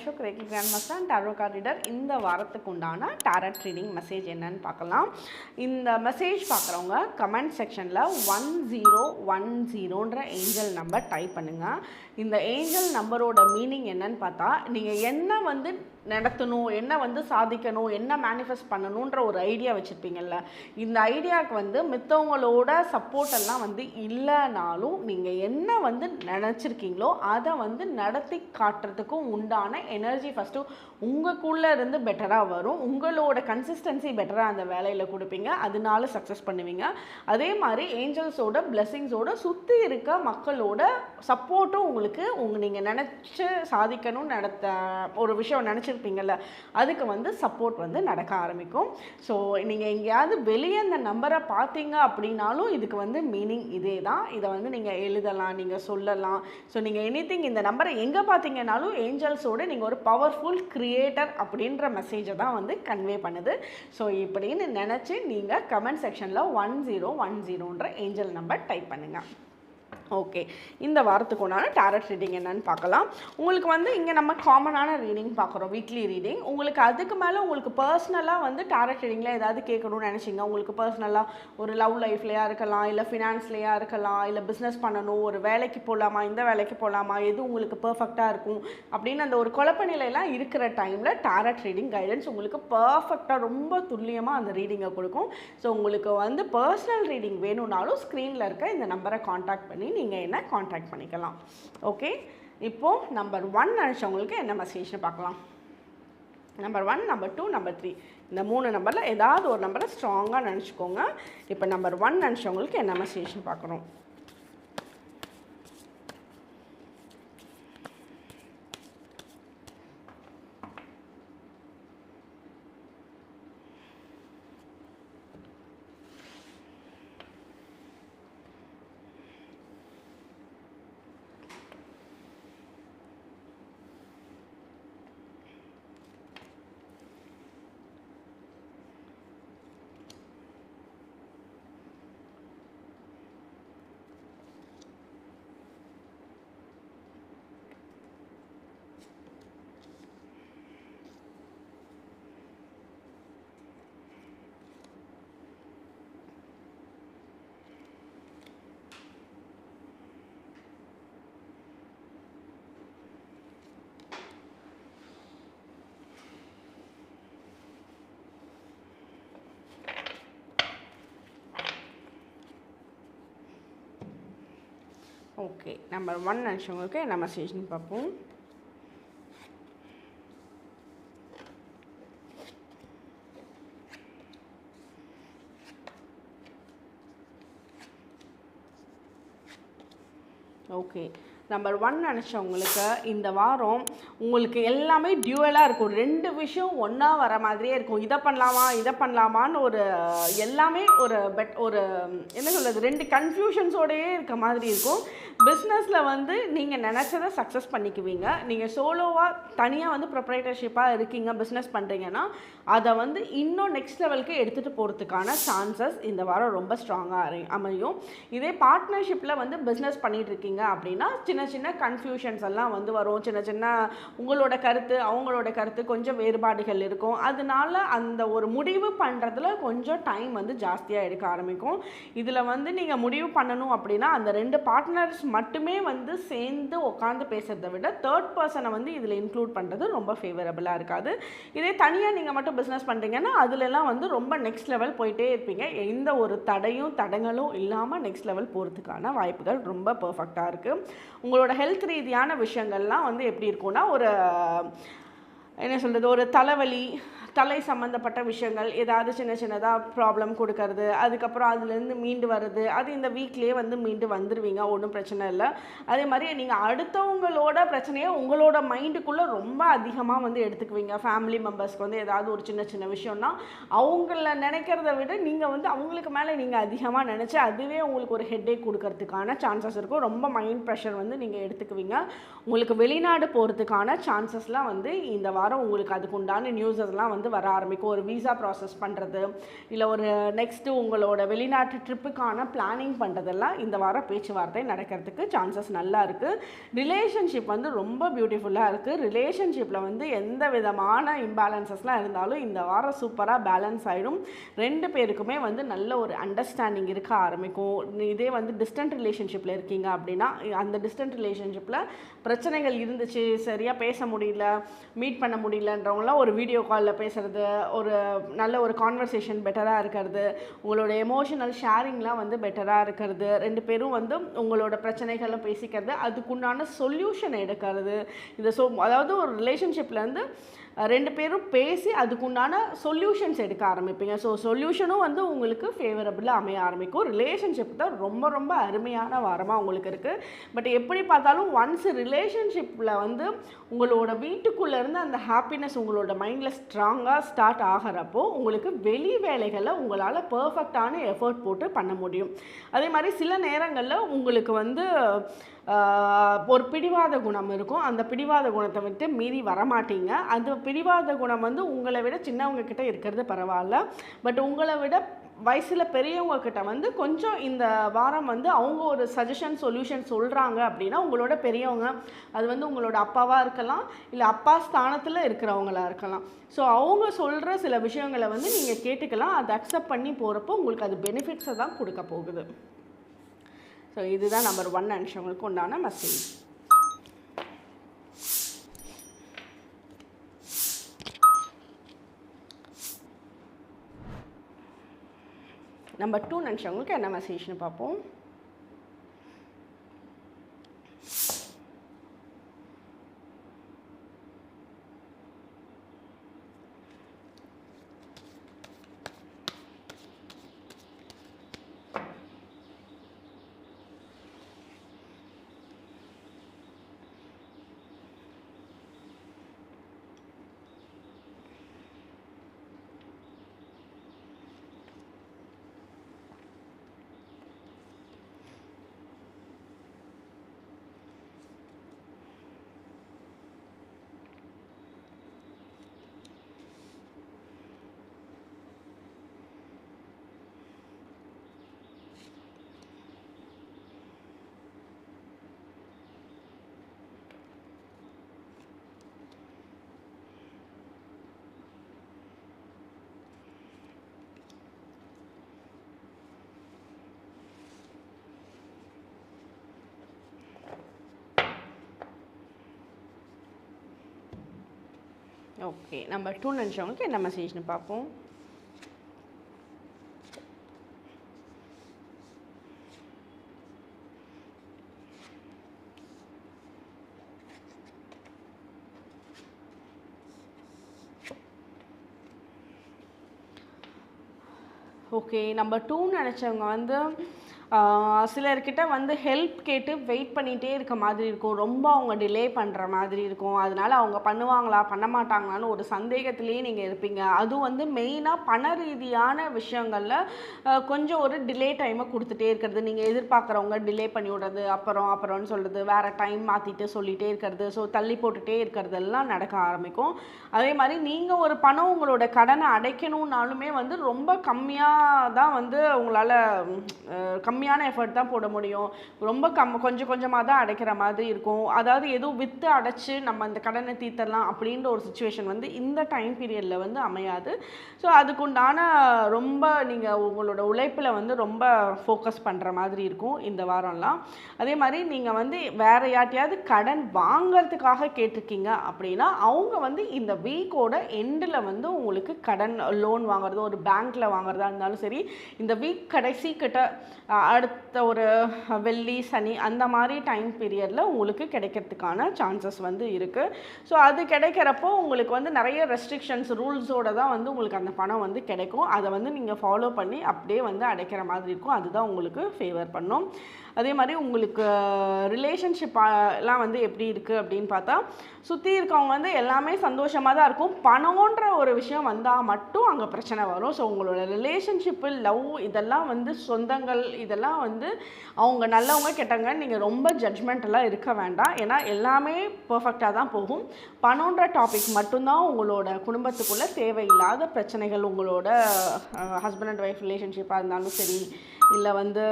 Ashok reiki grand master and tarot card reader இந்த வாரத்துக்கு உண்டான டாரட் ரீடிங் மெசேஜ் என்னன்னு பார்க்கலாம். இந்த மெசேஜ் பார்க்குறவங்க கமெண்ட் செக்ஷனில் ஒன் ஜீரோ ஒன் ஜீரோன்ற ஏஞ்சல் நம்பர் டைப் பண்ணுங்கள் இந்த ஏஞ்சல் நம்பரோட மீனிங் என்னன்னு பார்த்தா நீங்கள் என்ன வந்து நடத்தணும் என்ன வந்து சாதிக்கணும் என்ன மேனிஃபெஸ்ட் பண்ணணுன்ற ஒரு ஐடியா வச்சுருப்பீங்கல்ல. இந்த ஐடியாவுக்கு வந்து மித்தவங்களோட சப்போர்ட் எல்லாம் வந்து இல்லைனாலும் நீங்கள் என்ன வந்து நினச்சிருக்கீங்களோ அதை வந்து நடத்தி காட்டுறதுக்கும் உண்டான எனர்ஜி ஃபஸ்ட்டு உங்களுக்குள்ளே இருந்து பெட்டராக வரும். உங்களோட கன்சிஸ்டன்சி பெட்டராக அந்த வேலையில் கொடுப்பீங்க. அதனால சக்ஸஸ் பண்ணுவீங்க. அதே மாதிரி ஏஞ்சல்ஸோட பிளெஸ்ஸிங்ஸோட சுற்றி இருக்க மக்களோட சப்போர்ட்டும் உங்களுக்கு உங்கள் நீங்கள் நினச்சி சாதிக்கணும்னு நடத்த ஒரு விஷயம் நினச்சிருப்பீங்கல்ல அதுக்கு வந்து சப்போர்ட் வந்து நடக்க ஆரம்பிக்கும். ஸோ நீங்கள் எங்கேயாவது வெளியே அந்த நம்பரை பார்த்தீங்க அப்படின்னாலும் இதுக்கு வந்து மீனிங் இதே தான். இதை வந்து நீங்கள் எழுதலாம் நீங்கள் சொல்லலாம். ஸோ நீங்கள் எனிதிங் இந்த நம்பரை எங்கே பார்த்தீங்கன்னாலும் ஏஞ்சல்ஸோட நீங்கள் ஒரு பவர்ஃபுல் க்ரீ கிரியேட்டர் அப்படின்ற மெசேஜை தான் வந்து கன்வே பண்ணுது. ஸோ இப்படின்னு நினச்சி நீங்கள் கமெண்ட் செக்ஷனில் ஒன் ஜீரோ ஒன் ஜீரோன்ற ஏஞ்சல் நம்பர் டைப் பண்ணுங்கள் ஓகே இந்த வாரத்துக்கு உண்டான டேரட் ரீடிங் என்னன்னு பார்க்கலாம். உங்களுக்கு வந்து இங்கே நம்ம காமனான ரீடிங் பார்க்குறோம். வீக்லி ரீடிங் உங்களுக்கு அதுக்கு மேலே உங்களுக்கு பர்சனலாக வந்து டேரட் ரீடிங்கில் ஏதாவது கேட்கணும்னு நினச்சிங்க? உங்களுக்கு பர்சனலாக ஒரு லவ் லைஃப்லையாக இருக்கலாம் இல்லை ஃபினான்ஸ்லையாக இருக்கலாம் இல்லை பிஸ்னஸ் பண்ணணும் ஒரு வேலைக்கு போகலாமா இந்த வேலைக்கு போகலாமா எது உங்களுக்கு பர்ஃபெக்டாக இருக்கும்? அப்படின்னு அந்த ஒரு குழப்ப நிலையெல்லாம் இருக்கிற டைமில் டேரட் ரீடிங் கைடன்ஸ் உங்களுக்கு பர்ஃபெக்டாக ரொம்ப துல்லியமாக அந்த ரீடிங்கை கொடுக்கும். ஸோ உங்களுக்கு வந்து பர்சனல் ரீடிங் வேணும்னாலும் ஸ்க்ரீனில் இருக்க இந்த நம்பரை காண்டாக்ட் பண்ணி நீங்கள் என்ன காண்டாக்ட் பண்ணிக்கலாம். ஓகே இப்போது நம்பர் ஒன் நினச்சவங்களுக்கு என்ன மெசேஜ்னு பார்க்கலாம். Number one number two number three இந்த மூணு நம்பரில் ஏதாவது ஒரு நம்பரை ஸ்ட்ராங்காக நினச்சிக்கோங்க. இப்போ நம்பர் ஒன் நினச்சவங்களுக்கு என்ன மெசேஜ்னு பார்க்குறோம் ஓகே நம்பர் ஒன் நினச்சவங்களுக்கு நம்ம ஸ்டேஷன் பார்ப்போம். ஓகே நம்பர் ஒன் நினச்சவங்களுக்கு இந்த வாரம் உங்களுக்கு எல்லாமே டியூவலாக இருக்கும். ரெண்டு விஷயம் ஒன்றா வர மாதிரியே இருக்கும். இதை பண்ணலாமா இதை பண்ணலாமான்னு ஒரு எல்லாமே ஒரு பெட் ஒரு என்ன சொல்கிறது ரெண்டு கன்ஃபியூஷன்ஸோடையே இருக்க மாதிரி இருக்கும். பிஸ்னஸில் வந்து நீங்கள் நினச்சதை சக்ஸஸ் பண்ணிக்குவீங்க. நீங்கள் சோலோவாக தனியாக வந்து ப்ரொப்ரைட்டர்ஷிப்பாக இருக்கீங்க பிஸ்னஸ் பண்ணுறீங்கன்னா அதை வந்து இன்னும் நெக்ஸ்ட் லெவலுக்கு எடுத்துகிட்டு போகிறதுக்கான சான்சஸ் இந்த வாரம் ரொம்ப ஸ்ட்ராங்காக அமையும். இதே பார்ட்னர்ஷிப்பில் வந்து பிஸ்னஸ் பண்ணிகிட்டு இருக்கீங்க அப்படின்னா சின்ன சின்ன கன்ஃபியூஷன்ஸ் எல்லாம் வந்து வரும். சின்ன சின்ன உங்களோட கருத்து அவங்களோட கருத்து கொஞ்சம் வேறுபாடுகள் இருக்கும். அதனால அந்த ஒரு முடிவு பண்ணுறதுல கொஞ்சம் டைம் வந்து ஜாஸ்தியாக எடுக்க ஆரம்பிக்கும். இதில் வந்து நீங்கள் முடிவு பண்ணணும் அப்படின்னா அந்த ரெண்டு பார்ட்னர்ஸ் மட்டுமே வந்து சேர்ந்து உட்காந்து பேசுகிறத விட தேர்ட் பர்சனை வந்து இதில் இன்க்ளூட் பண்ணுறது ரொம்ப ஃபேவரபுளாக இருக்காது. இதே தனியாக நீங்கள் மட்டும் பிஸ்னஸ் பண்ணுறீங்கன்னா அதுலலாம் வந்து ரொம்ப நெக்ஸ்ட் லெவல் போயிட்டே இருப்பீங்க. எந்த ஒரு தடையும் தடங்களும் இல்லாமல் நெக்ஸ்ட் லெவல் போகிறதுக்கான வாய்ப்புகள் ரொம்ப பர்ஃபெக்டாக இருக்குது உங்களோட ஹெல்த் ரீதியான விஷயங்கள்லாம் வந்து எப்படி இருக்கும்னா ஒரு என்ன சொல்கிறது ஒரு தலைவலி தலை சம்மந்தப்பட்ட விஷயங்கள் ஏதாவது சின்ன சின்னதாக ப்ராப்ளம் கொடுக்கறது அதுக்கப்புறம் அதுலேருந்து மீண்டு வர்றது அது இந்த வீக்லேயே வந்து மீண்டு வந்துடுவீங்க ஒன்றும் பிரச்சனை இல்லை. அதே மாதிரி நீங்கள் அடுத்தவங்களோட பிரச்சனையை உங்களோட மைண்டுக்குள்ளே ரொம்ப அதிகமாக வந்து எடுத்துக்குவீங்க. ஃபேமிலி மெம்பர்ஸ்க்கு வந்து ஏதாவது ஒரு சின்ன சின்ன விஷயம்னா அவங்கள நினைக்கிறத விட நீங்கள் வந்து அவங்களுக்கு மேலே நீங்கள் அதிகமாக நினச்சி அதுவே உங்களுக்கு ஒரு ஹெட்டேக் கொடுக்கறதுக்கான சான்சஸ் இருக்கும். ரொம்ப மைண்ட் ப்ரெஷர் வந்து நீங்கள் எடுத்துக்குவீங்க. உங்களுக்கு வெளிநாடு போகிறதுக்கான சான்சஸ்லாம் வந்து இந்த வாரம் உங்களுக்கு அதுக்கு உண்டான நியூஸஸ்லாம் வந்து வந்து வர ஆரம்பிக்கும். ஒரு விசா ப்ராசஸ் பண்ணுறது இல்லை ஒரு நெக்ஸ்ட்டு உங்களோட வெளிநாட்டு ட்ரிப்புக்கான பிளானிங் பண்ணுறதெல்லாம் இந்த வாரம் பேச்சுவார்த்தை நடக்கிறதுக்கு சான்சஸ் நல்லா இருக்குது ரிலேஷன்ஷிப் வந்து ரொம்ப பியூட்டிஃபுல்லாக இருக்குது ரிலேஷன்ஷிப்பில் வந்து எந்த விதமான இம்பேலன்சஸ்லாம் இருந்தாலும் இந்த வாரம் சூப்பராக பேலன்ஸ் ஆகிடும் ரெண்டு பேருக்குமே வந்து நல்ல ஒரு அண்டர்ஸ்டாண்டிங் இருக்க ஆரம்பிக்கும். இதே வந்து டிஸ்டன்ட் ரிலேஷன்ஷிப்பில் இருக்கீங்க அப்படின்னா அந்த டிஸ்டன்ட் ரிலேஷன்ஷிப்பில் பிரச்சனைகள் இருந்துச்சு சரியாக பேச முடியல மீட் பண்ண முடியலன்றவங்களாம் ஒரு வீடியோ காலில் பேசுகிறது ஒரு நல்ல ஒரு கான்வர்சேஷன் பெட்டராக இருக்கிறது உங்களோட எமோஷனல் ஷேரிங்லாம் வந்து பெட்டராக இருக்கிறது ரெண்டு பேரும் வந்து உங்களோட பிரச்சனைகளை பேசிக்கிறது அதுக்குண்டான சொல்யூஷன் எடுக்கிறது. இந்த ஸோ அதாவது ஒரு ரிலேஷன்ஷிப்லேருந்து ரெண்டு பேரும் பேசி அதுக்குண்டான சொல்யூஷன்ஸ் எடுக்க ஆரம்பிப்பீங்க. ஸோ சொல்யூஷனும் வந்து உங்களுக்கு ஃபேவரபுளாக அமைய ஆரம்பிக்கும். ரிலேஷன்ஷிப் தான் ரொம்ப ரொம்ப அருமையான வாரமாக உங்களுக்கு இருக்குது பட் எப்படி பார்த்தாலும் ஒன்ஸ் ரிலேஷன்ஷிப்பில் வந்து உங்களோட வீட்டுக்குள்ளே இருந்து அந்த ஹாப்பினஸ் உங்களோட மைண்டில் ஸ்ட்ராங்காக ஸ்டார்ட் ஆகிறப்போ உங்களுக்கு வெளி வேலைகளை உங்களால் பர்ஃபெக்டான எஃபர்ட் போட்டு பண்ண முடியும். அதே மாதிரி சில நேரங்களில் உங்களுக்கு வந்து ஒரு பிடிவாத குணம் இருக்கும். அந்த பிடிவாத குணத்தை விட்டு மீறி வரமாட்டீங்க. அந்த பிடிவாத குணம் வந்து உங்களை விட சின்னவங்க கிட்ட இருக்கிறது பரவாயில்ல. பட் உங்களை விட வயசில் பெரியவங்க கிட்ட வந்து கொஞ்சம் இந்த வாரம் வந்து அவங்க ஒரு சஜஷன் சொல்யூஷன் சொல்கிறாங்க அப்படின்னா உங்களோட பெரியவங்க அது வந்து உங்களோட அப்பாவாக இருக்கலாம் இல்லை அப்பா ஸ்தானத்தில் இருக்கிறவங்களா இருக்கலாம். ஸோ அவங்க சொல்கிற சில விஷயங்களை வந்து நீங்கள் கேட்டுக்கலாம். அதை அக்செப்ட் பண்ணி போகிறப்போ உங்களுக்கு அது பெனிஃபிட்ஸை தான் கொடுக்க போகுது. ஸோ இதுதான் நம்பர் ஒன் நினச்சவங்களுக்கு உண்டான மெசேஜ் நம்பர் டூ நினச்சவங்களுக்கு என்ன மெசேஜ்னு பார்ப்போம். ஓகே நம்பர் டூ நினச்சவங்களுக்கு என்ன மெசேஜ்னு பார்ப்போம். ஓகே நம்பர் டூ நினச்சவங்க வந்து சிலர்கிட்ட வந்து ஹெல்ப் கேட்டு வெயிட் பண்ணிகிட்டே இருக்க மாதிரி இருக்கும். ரொம்ப அவங்க டிலே பண்ணுற மாதிரி இருக்கும். அதனால அவங்க பண்ணுவாங்களா பண்ண மாட்டாங்களான்னு ஒரு சந்தேகத்திலேயே நீங்கள் இருப்பீங்க. அது வந்து மெயினாக பண ரீதியான விஷயங்களில் கொஞ்சம் ஒரு டிலே டைமை கொடுத்துட்டே இருக்கிறது. நீங்கள் எதிர்பார்க்குறவங்க டிலே பண்ணி விடுறது அப்புறம் அப்புறம்னு சொல்கிறது வேறு டைம் மாற்றிட்டு சொல்லிகிட்டே இருக்கிறது ஸோ தள்ளி போட்டுகிட்டே இருக்கிறதெல்லாம் நடக்க ஆரம்பிக்கும். அதே மாதிரி நீங்கள் ஒரு பணம் உங்களோட கடனை அடைக்கணும்னாலுமே வந்து ரொம்ப கம்மியாக தான் வந்து உங்களால் கம்மி கம்மியான எஃபர்ட் தான் போட முடியும். ரொம்ப கம் கொஞ்சம் கொஞ்சமாக தான் அடைக்கிற மாதிரி இருக்கும். அதாவது எதுவும் விற்று அடைச்சு நம்ம அந்த கடனை தீர்த்தரலாம் அப்படின்ற ஒரு சுச்சுவேஷன் வந்து இந்த டைம் பீரியடில் வந்து அமையாது. ஸோ அதுக்குண்டான ரொம்ப நீங்கள் உங்களோட உழைப்பில் வந்து ரொம்ப ஃபோக்கஸ் பண்ணுற மாதிரி இருக்கும் இந்த வாரம்லாம். அதே மாதிரி நீங்கள் வந்து வேறு யார்ட்டையாவது கடன் வாங்கிறதுக்காக கேட்டிருக்கீங்க அப்படின்னா அவங்க வந்து இந்த வீக்கோட எண்டில் வந்து உங்களுக்கு கடன் லோன் வாங்குறதோ ஒரு பேங்க்கில் வாங்குறதா இருந்தாலும் சரி இந்த வீக் கடைசி கிட்ட அடுத்த ஒரு வெள்ளி சனி அந்த மாதிரி டைம் பீரியடில் உங்களுக்கு கிடைக்கிறதுக்கான சான்சஸ் வந்து இருக்குது ஸோ அது கிடைக்கிறப்போ உங்களுக்கு வந்து நிறைய ரெஸ்ட்ரிக்ஷன்ஸ் ரூல்ஸோட தான் வந்து உங்களுக்கு அந்த பணம் வந்து கிடைக்கும். அதை வந்து நீங்கள் ஃபாலோ பண்ணி அப்படியே வந்து அடைக்கிற மாதிரி இருக்கும். அதுதான் உங்களுக்கு ஃபேவர் பண்ணும். அதே மாதிரி உங்களுக்கு ரிலேஷன்ஷிப் எல்லாம் வந்து எப்படி இருக்குது அப்படின்னு பார்த்தா சுற்றி இருக்கவங்க வந்து எல்லாமே சந்தோஷமாக தான் இருக்கும். பணம்ன்ற ஒரு விஷயம் வந்தால் மட்டும் அங்கே பிரச்சனை வரும். ஸோ உங்களோட ரிலேஷன்ஷிப்பு லவ் இதெல்லாம் வந்து சொந்தங்கள் இதெல்லாம் வந்து அவங்க நல்லவங்க கெட்டவங்க நீங்கள் ரொம்ப ஜட்ஜ்மெண்ட்டெல்லாம் இருக்க வேண்டாம். ஏன்னா எல்லாமே பர்ஃபெக்டாக தான் போகும். பணம்ன்ற டாபிக் மட்டும்தான் உங்களோட குடும்பத்துக்குள்ளே தேவையில்லாத பிரச்சனைகள் உங்களோட ஹஸ்பண்ட் அண்ட் ஒய்ஃப் ரிலேஷன்ஷிப்பாக இருந்தாலும் சரி இல்லை வந்து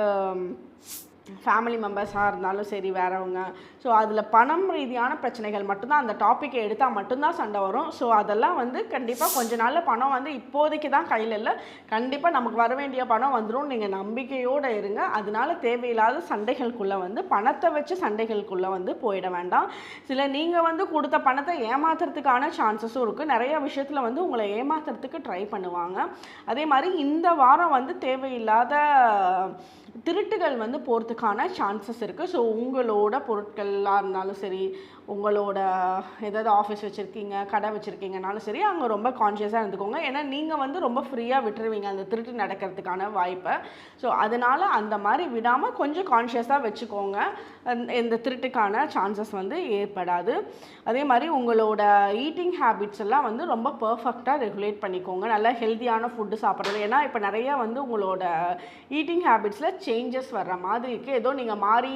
ஃபேமிலி மெம்பர்ஸாக இருந்தாலும் சரி வேறவங்க. ஸோ அதில் பணம் ரீதியான பிரச்சனைகள் மட்டும்தான் அந்த டாப்பிக்கை எடுத்தால் மட்டும்தான் சண்டை வரும். ஸோ அதெல்லாம் வந்து கண்டிப்பாக கொஞ்ச நாளில் பணம் வந்து இப்போதைக்கு தான் கையில் இல்லை. கண்டிப்பாக நமக்கு வர வேண்டிய பணம் வந்துடும் நீங்கள் நம்பிக்கையோடு இருங்க. அதனால தேவையில்லாத சண்டைகளுக்குள்ளே வந்து பணத்தை வச்சு சண்டைகளுக்குள்ளே வந்து போயிட வேண்டாம். சில நீங்கள் வந்து கொடுத்த பணத்தை ஏமாத்துறதுக்கான சான்சஸும் இருக்குது நிறைய விஷயத்தில் வந்து உங்களை ஏமாத்துறதுக்கு ட்ரை பண்ணுவாங்க. அதே மாதிரி இந்த வாரம் வந்து தேவையில்லாத திருட்டுகள் வந்து போகிறதுக்கான சான்சஸ் இருக்குது ஸோ உங்களோட பொருட்களாக இருந்தாலும் சரி உங்களோட ஏதாவது ஆஃபீஸ் வச்சுருக்கீங்க கடை வச்சுருக்கீங்கனாலும் சரி அங்கே ரொம்ப கான்ஷியஸாக இருந்துக்கோங்க. ஏன்னா நீங்கள் வந்து ரொம்ப ஃப்ரீயாக விட்டுருவீங்க அந்த திருட்டு நடக்கிறதுக்கான வாய்ப்பை. ஸோ அதனால் அந்த மாதிரி விடாமல் கொஞ்சம் கான்ஷியஸாக வச்சுக்கோங்க. இந்த திருட்டுக்கான சான்சஸ் வந்து ஏற்படாது. அதே மாதிரி உங்களோட ஈட்டிங் ஹேபிட்ஸ் எல்லாம் வந்து ரொம்ப பர்ஃபெக்டாக ரெகுலேட் பண்ணிக்கோங்க. நல்லா ஹெல்த்தியான ஃபுட்டு சாப்பிட்றது ஏன்னா இப்போ நிறைய வந்து உங்களோட ஈட்டிங் ஹேபிட்ஸில் சேஞ்சஸ் வர்ற மாதிரி இருக்குது ஏதோ நீங்கள் மாறி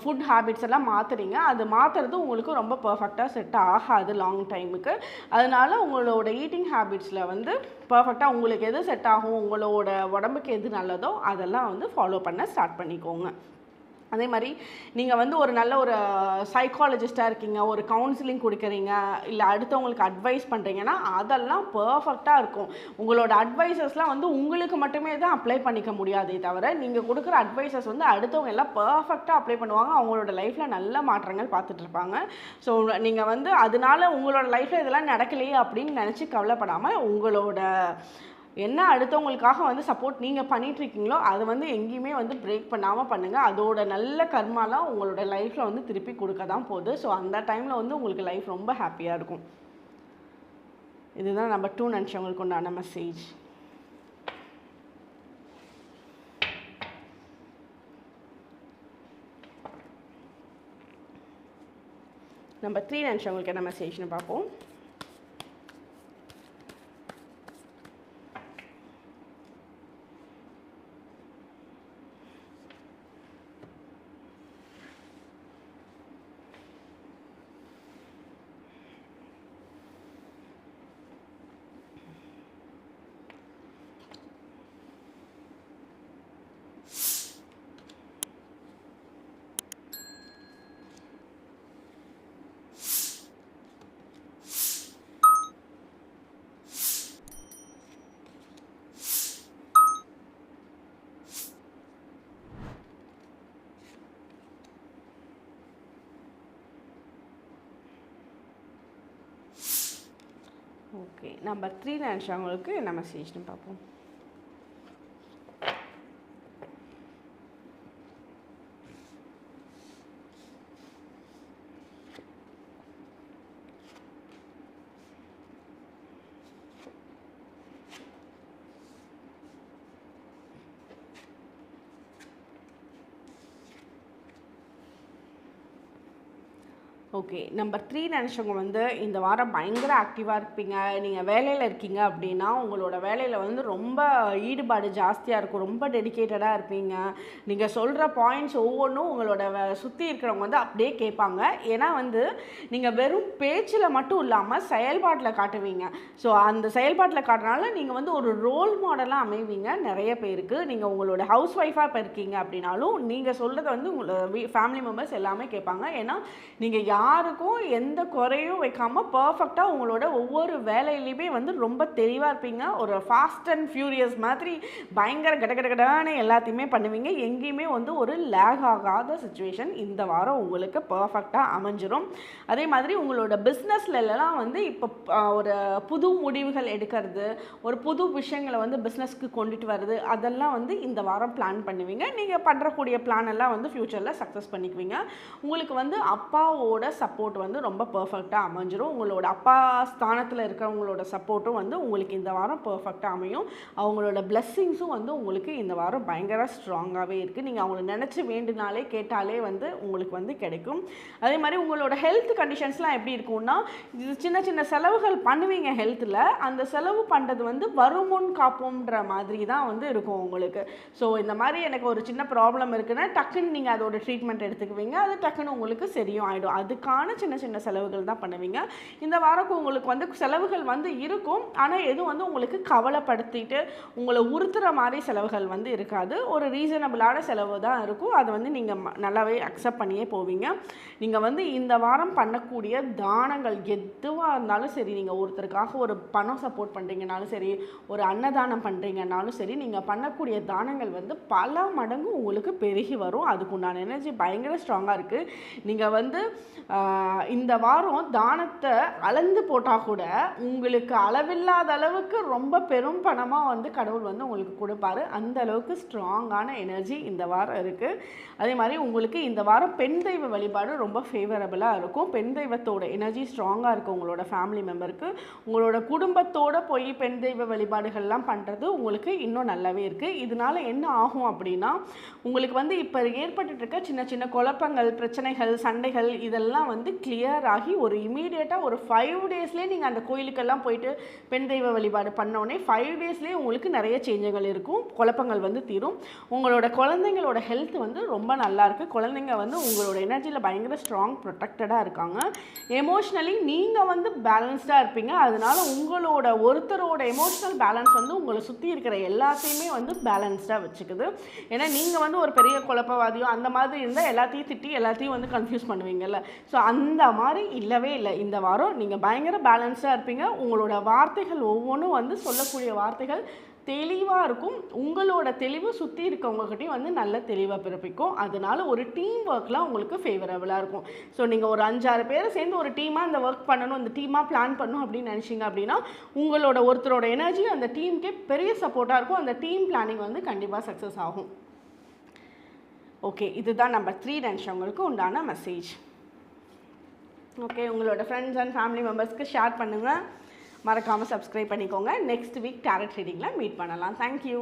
ஃபுட் ஹேபிட்ஸ் எல்லாம் மாற்றுறீங்க அது மாற்றுறது உங்களுக்கு ரொம்ப பர்ஃபெக்டாக செட் ஆகாது லாங் டைமுக்கு அதனால உங்களோட ஈட்டிங் ஹேபிட்ஸில் வந்து பர்ஃபெக்டாக உங்களுக்கு எது செட் ஆகும் உங்களோட உடம்புக்கு எது நல்லதோ அதெல்லாம் வந்து ஃபாலோ பண்ண ஸ்டார்ட் பண்ணிக்கோங்க. அதே மாதிரி நீங்கள் வந்து ஒரு நல்ல ஒரு சைக்காலஜிஸ்ட்டாக இருக்கீங்க ஒரு கவுன்சிலிங் கொடுக்குறீங்க இல்லை அடுத்தவங்களுக்கு அட்வைஸ் பண்ணுறீங்கன்னா அதெல்லாம் பர்ஃபெக்டாக இருக்கும். உங்களோட அட்வைசஸ்லாம் வந்து உங்களுக்கு மட்டுமே தான் அப்ளை பண்ணிக்க முடியாதே தவிர நீங்கள் கொடுக்குற அட்வைசஸ் வந்து அடுத்தவங்க எல்லாம் பர்ஃபெக்டாக அப்ளை பண்ணுவாங்க. அவங்களோட லைஃப்பில் நல்ல மாற்றங்கள் பார்த்துட்டு இருப்பாங்க. ஸோ நீங்கள் வந்து அதனால உங்களோட லைஃப்பில் இதெல்லாம் நடக்கலையே அப்படின்னு நினச்சி கவலைப்படாமல் உங்களோட என்ன அடுத்தவங்களுக்காக வந்து சப்போர்ட் நீங்கள் பண்ணிட்டு இருக்கீங்களோ அதை வந்து எங்கேயுமே வந்து பிரேக் பண்ணாமல் பண்ணுங்கள் அதோட நல்ல கர்மாலாம் உங்களோட லைஃப்பில் வந்து திருப்பி கொடுக்க தான் போகுது. ஸோ அந்த டைமில் வந்து உங்களுக்கு லைஃப் ரொம்ப ஹாப்பியாக இருக்கும். இதுதான் நம்ம டூ நினச்சவங்களுக்கு உண்டான மெசேஜ் நம்ம த்ரீ நினச்சவங்களுக்கு என்ன மெசேஜ்னு பார்ப்போம். ஓகே நம்பர் த்ரீ நினச்சவங்களுக்கு என்ன மெசேஜ்னு பார்ப்போம். ஓகே நம்பர் த்ரீ நினச்சவங்க வந்து இந்த வாரம் பயங்கர ஆக்டிவாக இருப்பீங்க. நீங்கள் வேலையில் இருக்கீங்க அப்படின்னா உங்களோட வேலையில் வந்து ரொம்ப ஈடுபாடு ஜாஸ்தியாக இருக்கும். ரொம்ப டெடிகேட்டடாக இருப்பீங்க. நீங்கள் சொல்கிற பாயிண்ட்ஸ் ஒவ்வொன்றும் உங்களோட சுற்றி இருக்கிறவங்க வந்து அப்படியே கேட்பாங்க. ஏன்னா வந்து நீங்கள் வெறும் பேச்சில் மட்டும் இல்லாமல் செயல்பாட்டில் காட்டுவீங்க. ஸோ அந்த செயல்பாட்டில் காட்டுறனால நீங்கள் வந்து ஒரு ரோல் மாடலாக அமைவீங்க நிறைய பேருக்கு. நீங்கள் உங்களோட ஹவுஸ் ஒய்ஃபாக இப்போ இருக்கீங்க அப்படின்னாலும் நீங்கள் சொல்கிறத வந்து உங்களோட ஃபேமிலி மெம்பர்ஸ் எல்லாமே கேட்பாங்க. ஏன்னா நீங்கள் யாருக்கும் எந்த குறையும் வைக்காம பர்ஃபெக்டாக உங்களோட ஒவ்வொரு வேலையிலையுமே வந்து ரொம்ப தெளிவாக இருப்பீங்க. ஒரு ஃபாஸ்ட் அண்ட் ஃபியூரியஸ் மாதிரி பயங்கர கட கட எல்லாத்தையுமே பண்ணுவீங்க. எங்கேயுமே வந்து ஒரு லேக் ஆகாத சுச்சுவேஷன் இந்த வாரம் உங்களுக்கு பர்ஃபெக்டாக அமைஞ்சிரும். அதே மாதிரி உங்களோட பிஸ்னஸ்லலாம் வந்து இப்போ ஒரு புது முடிவுகள் எடுக்கிறது ஒரு புது விஷயங்களை வந்து பிஸ்னஸ்க்கு கொண்டுட்டு வர்றது அதெல்லாம் வந்து இந்த வாரம் பிளான் பண்ணுவீங்க. நீங்கள் பண்ணுறக்கூடிய பிளான் எல்லாம் வந்து ஃப்யூச்சரில் சக்ஸஸ் பண்ணிக்குவீங்க. உங்களுக்கு வந்து அப்பாவோட சப்போர்ட் வந்து ரொம்ப பர்ஃபெக்டாக அமைஞ்சிரும். உங்களோட அப்பா ஸ்தானத்தில் இருக்கிறவங்களோட சப்போர்ட்டும் வந்து உங்களுக்கு இந்த வாரம் பர்ஃபெக்டாக அமையும். அவங்களோட பிளெஸ்ஸிங்ஸும் வந்து உங்களுக்கு இந்த வாரம் பயங்கர ஸ்ட்ராங்காகவே இருக்குது நீங்கள் அவங்கள நினச்சி வேண்டுனாலே கேட்டாலே வந்து உங்களுக்கு வந்து கிடைக்கும். அதே மாதிரி உங்களோட ஹெல்த் கண்டிஷன்ஸ்லாம் எப்படி இருக்கும்னா இது சின்ன சின்ன செலவுகள் பண்ணுவீங்க ஹெல்த்தில் அந்த செலவு பண்ணுறது வந்து வருமுன் காப்போம்ன்ற மாதிரி தான் வந்து இருக்கும் உங்களுக்கு. ஸோ இந்த மாதிரி எனக்கு ஒரு சின்ன ப்ராப்ளம் இருக்குன்னா டக்குன்னு நீங்கள் அதோட ட்ரீட்மெண்ட் எடுத்துக்குவீங்க. அது டக்குன்னு உங்களுக்கு சரியும் ஆகிடும் அதுக்கான சின்ன சின்ன செலவுகள் தான் பண்ணுவீங்க. இந்த வாரம் உங்களுக்கு வந்து செலவுகள் வந்து இருக்கும். ஆனால் எதுவும் வந்து உங்களுக்கு கவலைப்படுத்திட்டு உங்களை உறுத்துற மாதிரி செலவுகள் வந்து இருக்காது. ஒரு ரீசனபிளான செலவு தான் இருக்கும். அதை வந்து நீங்கள் நல்லாவே அக்செப்ட் பண்ணியே போவீங்க. நீங்கள் வந்து இந்த வாரம் பண்ணக்கூடிய தானங்கள் எதுவாக இருந்தாலும் சரி நீங்கள் ஒருத்தருக்காக ஒரு பணம் சப்போர்ட் பண்ணுறீங்கனாலும் சரி ஒரு அன்னதானம் பண்ணுறீங்கனாலும் சரி நீங்கள் பண்ணக்கூடிய தானங்கள் வந்து பல மடங்கு உங்களுக்கு பெருகி வரும். அதுக்குண்டான எனர்ஜி பயங்கர ஸ்ட்ராங்காக இருக்குது நீங்கள் வந்து இந்த வாரம் தானத்தை அளந்து போட்டால் கூட உங்களுக்கு அளவில்லாத அளவுக்கு ரொம்ப பெரும் பணமாக வந்து கடவுள் வந்து உங்களுக்கு கொடுப்பாரு. அந்த அளவுக்கு ஸ்ட்ராங்கான எனர்ஜி இந்த வாரம் இருக்குது அதே மாதிரி உங்களுக்கு இந்த வாரம் பெண் தெய்வ வழிபாடு ரொம்ப ஃபேவரபுளாக இருக்கும். பெண் தெய்வத்தோட எனர்ஜி ஸ்ட்ராங்காக இருக்கும் உங்களோட ஃபேமிலி மெம்பருக்கு உங்களோட குடும்பத்தோடு போய் பெண் தெய்வ வழிபாடுகள்லாம் பண்ணுறது உங்களுக்கு இன்னும் நல்லாவே இருக்குது இதனால என்ன ஆகும் அப்படின்னா உங்களுக்கு வந்து இப்போ ஏற்பட்டுட்டு இருக்க சின்ன சின்ன குழப்பங்கள் பிரச்சனைகள் சண்டைகள் இதெல்லாம் வந்து கிளியர் ஆகி ஒரு இமீடியட்டாக ஒரு ஃபைவ் டேஸ்லேயே நீங்கள் அந்த கோயிலுக்கெல்லாம் போயிட்டு பெண் தெய்வ வழிபாடு பண்ணோடனே ஃபைவ் டேஸ்லேயே உங்களுக்கு நிறைய சேஞ்சங்கள் இருக்கும். குழப்பங்கள் வந்து தீரும். உங்களோட குழந்தைங்களோட ஹெல்த் வந்து ரொம்ப நல்லாயிருக்கு குழந்தைங்க வந்து உங்களோட எனர்ஜியில் பயங்கர ஸ்ட்ராங் ப்ரொடெக்டடாக இருக்காங்க. எமோஷ்னலி நீங்கள் வந்து பேலன்ஸ்டாக இருப்பீங்க. அதனால் உங்களோட ஒருத்தரோட எமோஷ்னல் பேலன்ஸ் வந்து உங்களை சுற்றி இருக்கிற எல்லாத்தையுமே வந்து பேலன்ஸ்டாக வச்சுக்குது. ஏன்னா நீங்கள் வந்து ஒரு பெரிய குழப்பவாதியோ அந்த மாதிரி இருந்தால் எல்லாத்தையும் திட்டி எல்லாத்தையும் வந்து கன்ஃபியூஸ் பண்ணுவீங்கல்ல. ஸோ அந்த மாதிரி இல்லவே இல்லை. இந்த வாரம் நீங்கள் பயங்கர பேலன்ஸ்டாக இருப்பீங்க. உங்களோட வார்த்தைகள் ஒவ்வொன்றும் வந்து சொல்லக்கூடிய வார்த்தைகள் தெளிவாக இருக்கும். உங்களோட தெளிவு சுற்றி இருக்கவங்ககிட்டையும் வந்து நல்ல தெளிவாக பிறப்பிக்கும். அதனால ஒரு டீம் ஒர்க்லாம் உங்களுக்கு ஃபேவரபுளாக இருக்கும். ஸோ நீங்கள் ஒரு அஞ்சாறு பேரை சேர்ந்து ஒரு டீமாக இந்த ஒர்க் பண்ணணும் இந்த டீமாக பிளான் பண்ணணும் அப்படின்னு நினச்சிங்க அப்படின்னா உங்களோட ஒருத்தரோட எனர்ஜி அந்த டீமுக்கே பெரிய சப்போர்ட்டாக இருக்கும். அந்த டீம் பிளானிங் வந்து கண்டிப்பாக சக்ஸஸ் ஆகும். ஓகே இதுதான் நம்பர் த்ரீ நினச்சவங்களுக்கு உண்டான மெசேஜ் ஓகே உங்களோட ஃப்ரெண்ட்ஸ் அண்ட் ஃபேமிலி மெம்பர்ஸ்க்கு ஷேர் பண்ணுங்கள் மறக்காமல் சப்ஸ்கிரைப் பண்ணிக்கோங்க. நெக்ஸ்ட் வீக் டேரட் ரீடிங்கில் மீட் பண்ணலாம். Thank you